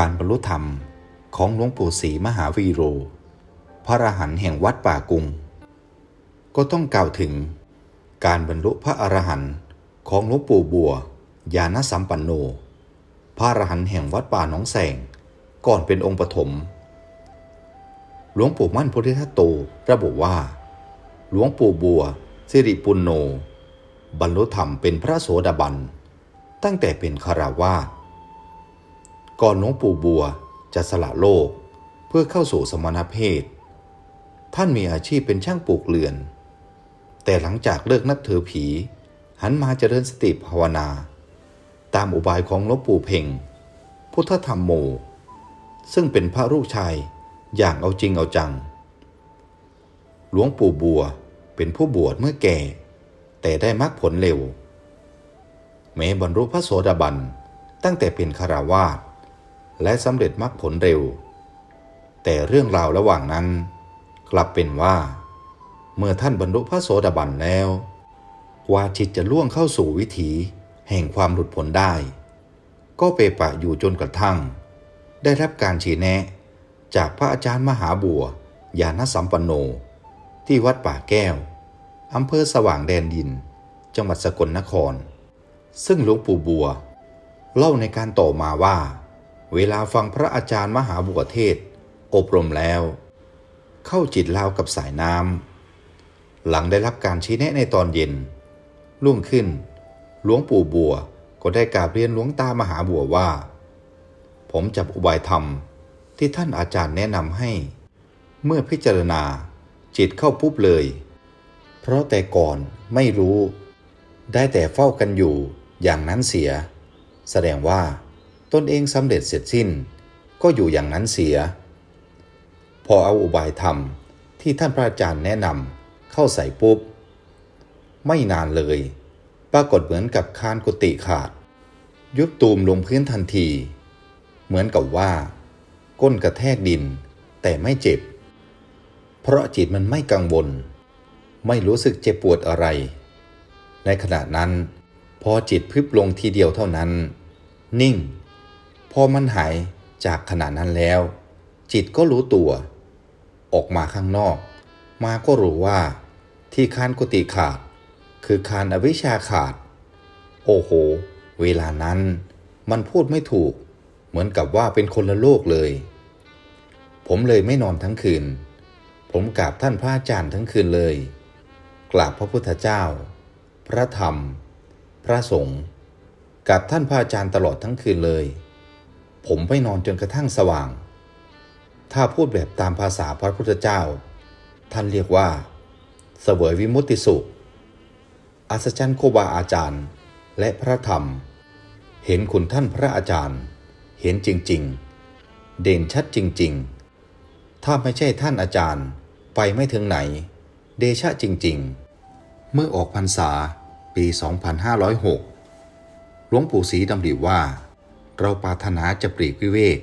การบรรลุธรรมของหลวงปู่ศรีมหาวีโร พระอรหันต์แห่งวัดป่ากุง ก็ต้องกล่าวถึงการบรรลุพระอรหันต์ของหลวงปู่บัว ญาณสัมปันโน พระอรหันต์แห่งวัดป่าหนองแสง ก่อนเป็นองค์ปฐม หลวงปู่มั่นพุทธิทัตโตระบุว่า หลวงปู่บัว สิริปุณโน บรรลุธรรมเป็นพระโสดาบัน ตั้งแต่เป็นคาราวาส ก่อนหลวงปู่บัวจะสละโลก เพื่อเข้าสู่สมณเพศ ท่านมีอาชีพเป็นช่างปลูกเรือน แต่หลังจากเลิกนับถือผี หันมาเจริญสติภาวนา ตามอุบายของหลวงปู่เพ่ง พุทธธรรมโม ซึ่งเป็นพระลูกชายอย่างเอาจริงเอาจัง หลวงปู่บัวเป็นผู้บวชเมื่อแก่ แต่ได้มรรคผลเร็วแม้บรรลุพระโสดาบันตั้งแต่เป็นคาราวาส และสำเร็จมรรคผลเร็ว แต่เรื่องราวระหว่างนั้น กลับเป็นว่า เมื่อท่านบรรลุพระโสดาบันแล้ว กว่าจิตจะล่วงเข้าสู่วิถีแห่งความหลุดพ้นได้ ก็เปปะอยู่จนกระทั่ง ได้รับการชี้แนะจากพระอาจารย์มหาบัวญาณสัมปันโน ที่วัดป่าแก้วอำเภอสว่างแดนดิน จังหวัดสกลนคร ซึ่งหลวงปู่บัว เล่าในการต่อมาว่า เวลาฟังพระอาจารย์มหาบัวเทศ อบรมแล้ว เข้าจิตลาวกับสายน้ำหลังได้รับการชี้แนะในตอนเย็น รุ่งขึ้น หลวงปู่บัวก็ได้กราบเรียนหลวงตามหาบัวว่า ผมจับอุบายธรรมที่ท่านอาจารย์แนะนำให้ เมื่อพิจารณาจิตเข้าปุ๊บเลย เพราะแต่ก่อนไม่รู้ ได้แต่เฝ้ากันอยู่อย่างนั้นเสีย แสดงว่า ตนเองสำเร็จเสร็จสิ้น ก็อยู่อย่างนั้นเสีย พอเอาอุบายธรรมที่ท่านพระอาจารย์แนะนำเข้าใส่ปุ๊บ ไม่นานเลย ปรากฏเหมือนกับคานกุฏิขาด ยุบตูมลงพื้นทันที เหมือนกับว่า ก้นกระแทกดิน แต่ไม่เจ็บ เพราะจิตมันไม่กังวล ไม่รู้สึกเจ็บปวดอะไร ในขณะนั้น พอจิตพึบลงทีเดียวเท่านั้น นิ่ง พอมันหายจากขณะนั้นแล้ว จิตก็รู้ตัว ออกมาข้างนอก มาก็รู้ว่า ที่คานกุฏิขาด คือคานอวิชชาขาด โอ้โห เวลานั้น มันพูดไม่ถูก เหมือนกับว่าเป็นคนละโลกเลย ผมเลยไม่นอนทั้งคืน ผมกราบท่านพระอาจารย์ทั้งคืนเลยกราบพระพุทธเจ้า พระธรรม พระสงฆ์กับท่านพระอาจารย์ตลอดทั้งคืนเลย ผมไม่นอนจนกระทั่งสว่าง ถ้าพูดแบบตามภาษาพระพุทธเจ้า ท่านเรียกว่า เสวยวิมุตติสุข อัศจรรย์โคบาอาจารย์ และพระธรรม เห็นคุณท่านพระอาจารย์ เห็นจริงๆ เด่นชัดจริงๆ ถ้าไม่ใช่ท่านอาจารย์ ไปไม่ถึงไหน เดชะจริงๆ เมื่อออกพรรษาปี 2506 หลวงปู่ศรีดำริว่า เราปรารถนาจะปลีกวิเวก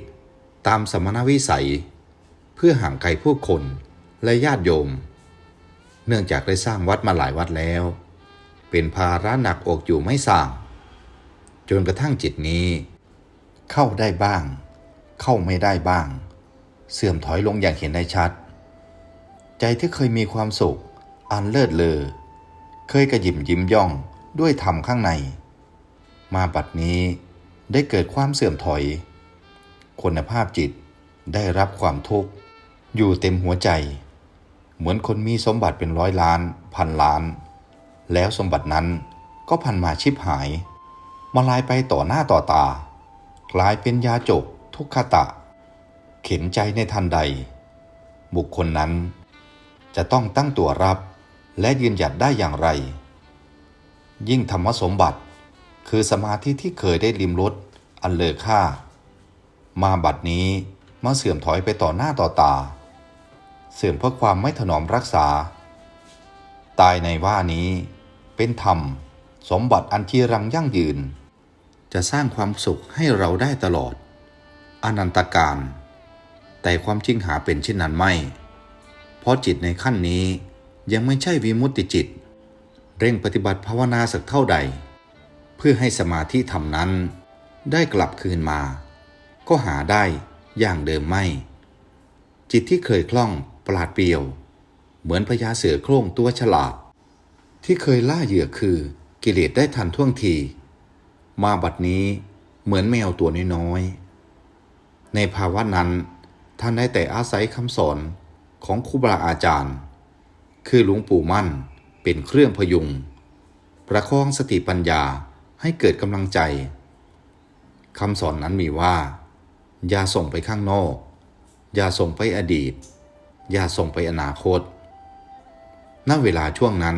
ตามสมณวิสัย เพื่อห่างไกลผู้คนและญาติโยม เนื่องจากได้สร้างวัดมาหลายวัดแล้ว เป็นภาระหนักอกอยู่ไม่สร้างจนกระทั่งจิตนี้ เข้าได้บ้าง เข้าไม่ได้บ้าง เสื่อมถอยลงอย่างเห็นได้ชัด ใจที่เคยมีความสุข อันเลิศเลอเคยกระยิมยิ้มย่องด้วยธรรมข้างใน มาบัดนี้ ได้เกิดความเสื่อมถอย คุณภาพจิตได้รับความทุกข์ อยู่เต็มหัวใจ เหมือนคนมีสมบัติเป็นร้อยล้าน พันล้าน แล้วสมบัตินั้นก็พันมาชิบหาย มาลายไปต่อหน้าต่อตา กลายเป็นยาจกทุกขตะ เข็นใจในทันใด บุคคลนั้น จะต้องตั้งตัวรับและยืนหยัดได้อย่างไร ยิ่งธรรมสมบัติ คือสมาธิที่เคยได้ลิมรสอันเลอค่า มาบัดนี้มาเสื่อมถอยไปต่อหน้าต่อตา เสื่อมเพราะความไม่ถนอมรักษา ตายในว่านี้เป็นธรรม สมบัติอันจีรังยั่งยืน จะสร้างความสุขให้เราได้ตลอด อนันตการ แต่ความจริงหาเป็นเช่นนั้นไม่ เพราะจิตในขั้นนี้ยังไม่ใช่วิมุตติจิต เร่งปฏิบัติภาวนาสักเท่าใด เพื่อให้สมาธิธรรมนั้น ได้กลับคืนมา ก็หาได้อย่างเดิมไม่ จิตที่เคยคล่องปราดเปรียว เหมือนพญาเสือโคร่งตัวฉลาด ที่เคยล่าเหยื่อคือกิเลสได้ทันท่วงที มาบัดนี้เหมือนแมวตัวน้อยๆในภาวะนั้นท่านได้แต่อาศัยคำสอนของครูบาอาจารย์ คือหลวงปู่มั่นเป็นเครื่องพยุง ประคองสติปัญญา ให้เกิดกำลังใจคำสอนนั้นมีว่า อย่าส่งไปข้างนอก อย่าส่งไปอดีต อย่าส่งไปอนาคต ณ เวลาช่วงนั้น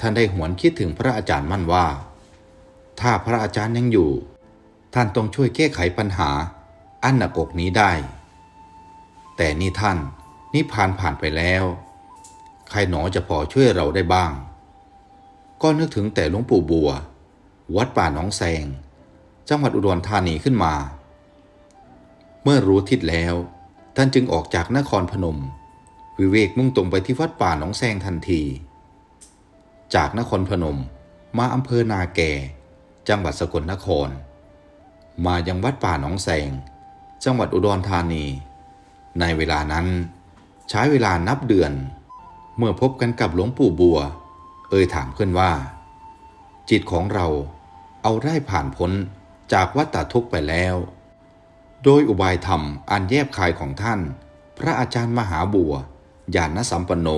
ท่านได้หวนคิดถึงพระอาจารย์มั่นว่า ถ้าพระอาจารย์ยังอยู่ ท่านต้องช่วยแก้ไขปัญหา อันหนักอกนี้ได้ แต่นี่ท่านนิพพานผ่านไปแล้ว ใครหนอจะพอช่วยเราได้บ้าง ก็นึกถึงแต่หลวงปู่บัว วัดป่าหนองแซงจังหวัดอุดรธานีขึ้นมา เมื่อรู้ทิศแล้ว ท่านจึงออกจากนครพนม วิเวกมุ่งตรงไปที่วัดป่าหนองแซงทันที จากนครพนมมาอำเภอนาแก่ จังหวัดสกลนคร มายังวัดป่าหนองแซงจังหวัดอุดรธานี ในเวลานั้น ใช้เวลานับเดือน เมื่อพบกันกับหลวงปู่บัว เอ่ยถามขึ้นว่า จิตของเรา เอาได้ผ่านพ้นจากวัฏทุกข์ไปแล้ว โดยอุบายธรรมอันแยบคายของท่าน พระอาจารย์มหาบัวญาณสัมปันโน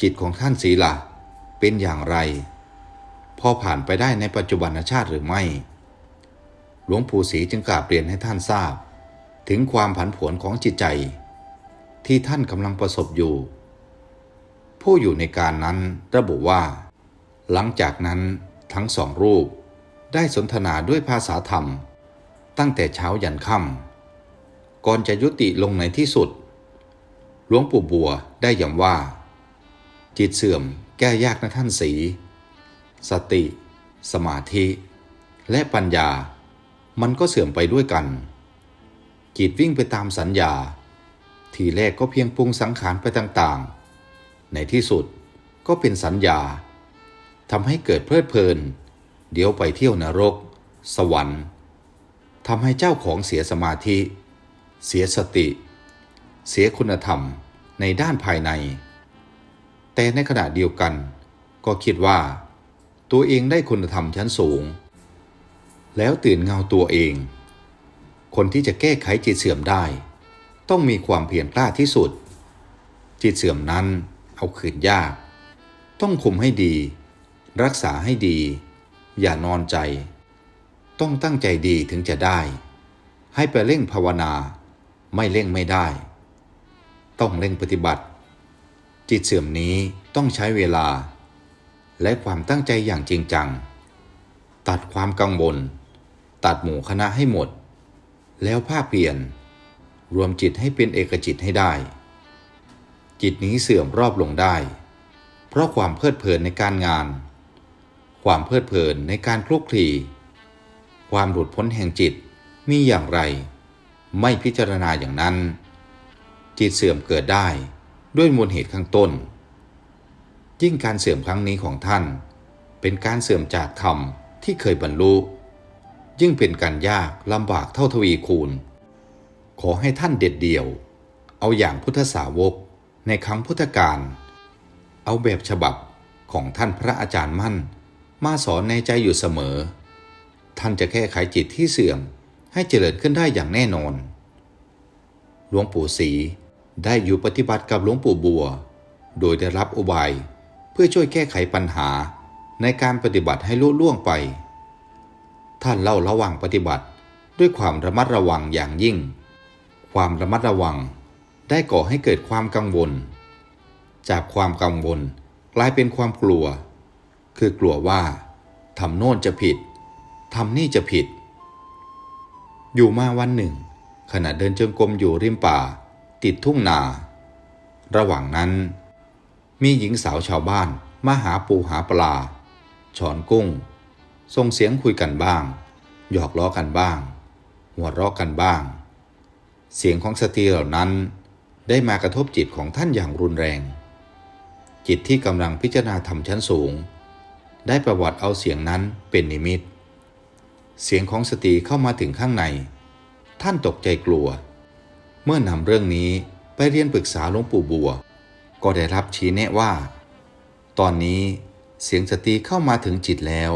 จิตของท่านศีละเป็นอย่างไร พอผ่านไปได้ในปัจจุบันชาติหรือไม่ หลวงปู่ศรีจึงกราบเรียนให้ท่านทราบ ถึงความผันผวนของจิตใจ ที่ท่านกำลังประสบอยู่ ผู้อยู่ในการนั้นระบุว่า หลังจากนั้น ทั้งสองรูปได้สนทนาด้วยภาษาธรรม ตั้งแต่เช้ายันค่ำก่อนจะยุติลงในที่สุด หลวงปู่บัวได้ย้ำว่า จิตเสื่อมแก้ยากนะท่านสี สติ สมาธิ และปัญญา มันก็เสื่อมไปด้วยกัน จิตวิ่งไปตามสัญญา ทีแรกก็เพียงปรุงสังขารไปต่างๆ ในที่สุดก็เป็นสัญญา ทำให้เกิดเพลิดเพลิน เดี๋ยวไปเที่ยวนรก สวรรค์ทำให้เจ้าของเสียสมาธิ เสียสติ เสียคุณธรรมในด้านภายใน แต่ในขณะเดียวกัน ก็คิดว่า ตัวเองได้คุณธรรมชั้นสูง แล้วตื่นเงาตัวเอง คนที่จะแก้ไขจิตเสื่อมได้ ต้องมีความเพียรกล้าที่สุด จิตเสื่อมนั้นเอาคืนยาก ต้องคุมให้ดี รักษาให้ดี อย่านอนใจ ต้องตั้งใจดีถึงจะได้ ให้ไปเร่งภาวนา ไม่เร่งไม่ได้ ต้องเร่งปฏิบัติ จิตเสื่อมนี้ต้องใช้เวลา และความตั้งใจอย่างจริงจัง ตัดความกังวลตัดหมู่คณะให้หมด แล้วภาคเปลี่ยน รวมจิตให้เป็นเอกจิตให้ได้ จิตนี้เสื่อมรอบลงได้ เพราะความเพลิดเพลินในการงาน ความเพลิดเพลินในการคลุกคลี ความหลุดพ้นแห่งจิตมีอย่างไร ไม่พิจารณาอย่างนั้น จิตเสื่อมเกิดได้ด้วยมูลเหตุข้างต้น ยิ่งการเสื่อมครั้งนี้ของท่าน เป็นการเสื่อมจากธรรมที่เคยบรรลุ ยิ่งเป็นการยากลำบากเท่าทวีคูณ ขอให้ท่านเด็ดเดี่ยว เอาอย่างพุทธสาวกในครั้งพุทธกาลเอาแบบฉบับของท่านพระอาจารย์มั่น มาสอนในใจอยู่เสมอ ท่านจะแก้ไขจิตที่เสื่อมให้เจริญขึ้นได้อย่างแน่นอน หลวงปู่ศรีได้อยู่ปฏิบัติกับหลวงปู่บัว โดยได้รับอุบายเพื่อช่วยแก้ไขปัญหาในการปฏิบัติให้ลุล่วงไป ท่านเล่าระวังปฏิบัติด้วยความระมัดระวังอย่างยิ่ง ความระมัดระวังได้ก่อให้เกิดความกังวล จากความกังวลกลายเป็นความกลัว คือกลัวว่าทำโน่นจะผิดทำนี่จะผิด อยู่มาวันหนึ่ง ขณะเดินจงกรมอยู่ริมป่า ติดทุ่งนา ระหว่างนั้น มีหญิงสาวชาวบ้านมาหาปูหาปลาฉอนกุ้งส่งเสียงคุยกันบ้าง หยอกล้อกันบ้าง หัวเราะกันบ้าง เสียงของสตรีเหล่านั้นได้มากระทบจิตของท่านอย่างรุนแรง จิตที่กำลังพิจารณาธรรมชั้นสูง ได้ประวัติเอาเสียงนั้นเป็นนิมิต เสียงของสตรีเข้ามาถึงข้างใน ท่านตกใจกลัว เมื่อนำเรื่องนี้ไปเรียนปรึกษาหลวงปู่บัว ก็ได้รับชี้แนะว่า ตอนนี้เสียงสติเข้ามาถึงจิตแล้ว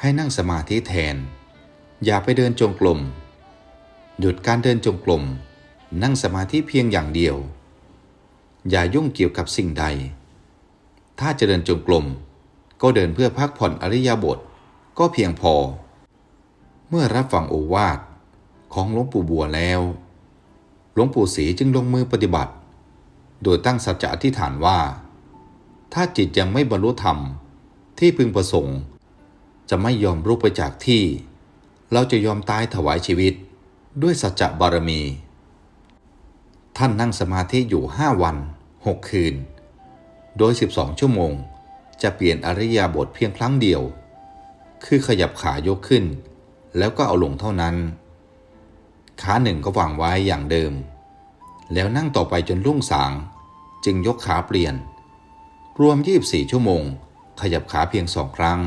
ให้นั่งสมาธิแทน อย่าไปเดินจงกรมหยุดการเดินจงกรมนั่งสมาธิเพียงอย่างเดียว อย่ายุ่งเกี่ยวกับสิ่งใด ถ้าจะเดินจงกรม ก็เดินเพื่อพักผ่อนอริยบท ก็เพียงพอ เมื่อรับฟังโอวาทของหลวงปู่บัวแล้ว หลวงปู่ศรีจึงลงมือปฏิบัติ โดยตั้งสัจจะอธิษฐานว่า ถ้าจิตยังไม่บรรลุธรรมที่พึงประสงค์ จะไม่ยอมรุกไปจากที่ เราจะยอมตายถวายชีวิต ด้วยสัจจะบารมี ท่านนั่งสมาธิอยู่ห้าวันหกคืน โดย 12 ชั่วโมง จะเปลี่ยนอริยาบทเพียงครั้งเดียว คือขยับขายกขึ้น แล้วก็เอาลงเท่านั้น ขาหนึ่งก็วางไว้อย่างเดิม แล้วนั่งต่อไปจนรุ่งสาง จึงยกขาเปลี่ยน รวม 24 ชั่วโมง ขยับขาเพียงสองครั้ง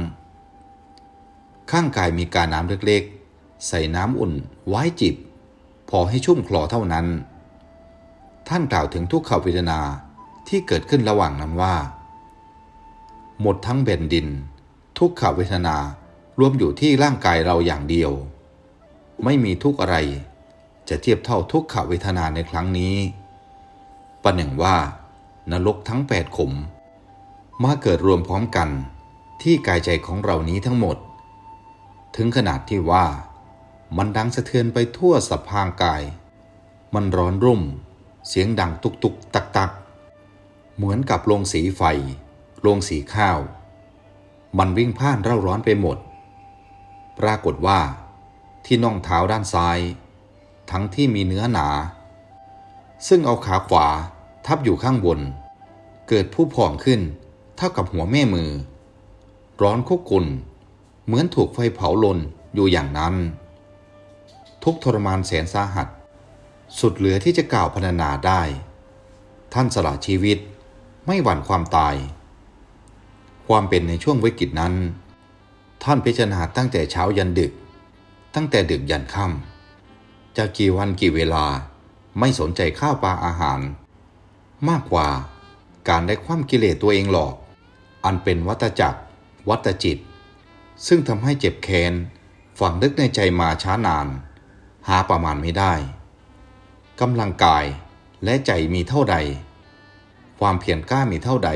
ข้างกายมีการน้ำเล็กๆ ใส่น้ำอุ่นไว้จิบ พอให้ชุ่มคลอเท่านั้น ท่านกล่าวถึงทุกขเวทนาที่เกิดขึ้นระหว่างนั้นว่า หมดทั้งแผ่นดิน ทุกขเวทนารวมอยู่ที่ร่างกายเราอย่างเดียว ไม่มีทุกอะไร จะเทียบเท่าทุกขเวทนาในครั้งนี้ประหนึ่งว่า นรกทั้งแปดขม มาเกิดรวมพร้อมกันที่กายใจของเรานี้ทั้งหมด ถึงขนาดที่ว่า มันดังสะเทือนไปทั่วสะพางกาย มันร้อนรุ่ม เสียงดังตุกตุกตักตัก เหมือนกับโรงสีไฟ โรงสีข้าว มันวิ่งพ่านเร่าร้อนไปหมด ปรากฏว่า ที่น่องเท้าด้านซ้าย ทั้งที่มีเนื้อหนา ซึ่งเอาขาขวาทับอยู่ข้างบน เกิดผู้พองขึ้นเท่ากับหัวแม่มือ ร้อนคุกกุนเหมือนถูกไฟเผาลนอยู่อย่างนั้น ทุกทรมานแสนสาหัส สุดเหลือที่จะกล่าวพรรณนาได้ ท่านสละชีวิตไม่หวั่นความตาย ความเป็นในช่วงวิกฤตนั้น ท่านพิจารณาตั้งแต่เช้ายันดึก ตั้งแต่ดึกยันค่ำจะกี่วันกี่เวลาไม่สนใจข้าวปลาอาหาร มากกว่าการได้ความกิเลสตัวเองหลอก อันเป็นวัตจักร วัตจิต ซึ่งทำให้เจ็บแค้นฝังลึกในใจมาช้านาน หาประมาณไม่ได้กำลังกายและใจมีเท่าใด ความเพียรกล้ามีเท่าใด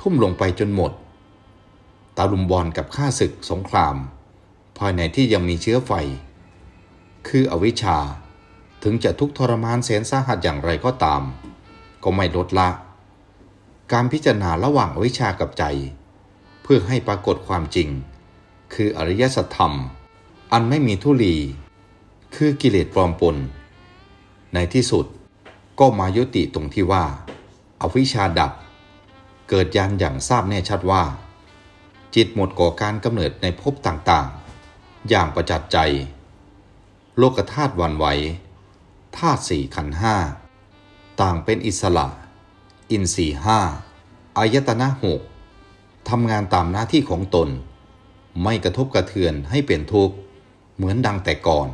ทุ่มลงไปจนหมด ตาลุมบอลกับข้าศึกสงคราม ภายในที่ยังมีเชื้อไฟ คืออวิชชา ถึงจะทุกทรมานแสนสาหัสอย่างไรก็ตาม ก็ไม่ลดละ การพิจารณาระหว่างอวิชชากับใจ เพื่อให้ปรากฏความจริง คืออริยสัจธรรม อันไม่มีทุลี คือกิเลสปลอมปน ในที่สุดก็มายุติตรงที่ว่าอาวิชชาดับ เกิดยันอย่างทราบแน่ชัดว่า จิตหมดก่อการกำเนิดในภพต่างๆ อย่างประจักษ์ใจ โลกธาตุวันไหวธาตุสี่ขันห้าต่างเป็นอิสระ อินทรีย์ห้าอายตนะหกทำงานตามหน้าที่ของตน ไม่กระทบกระเทือนให้เป็นทุกข์ เหมือนดังแต่ก่อน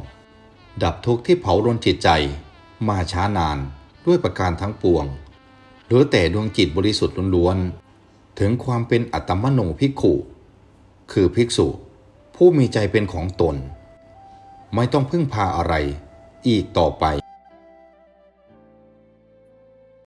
ดับทุกข์ที่เผารนจิตใจ มาช้านานด้วยประการทั้งปวง หรือแต่ดวงจิตบริสุทธิ์ล้วนๆ ถึงความเป็นอัตมโนภิกขุ คือภิกษุ ผู้มีใจเป็นของตน ไม่ต้องพึ่งพาอะไรอีกต่อไป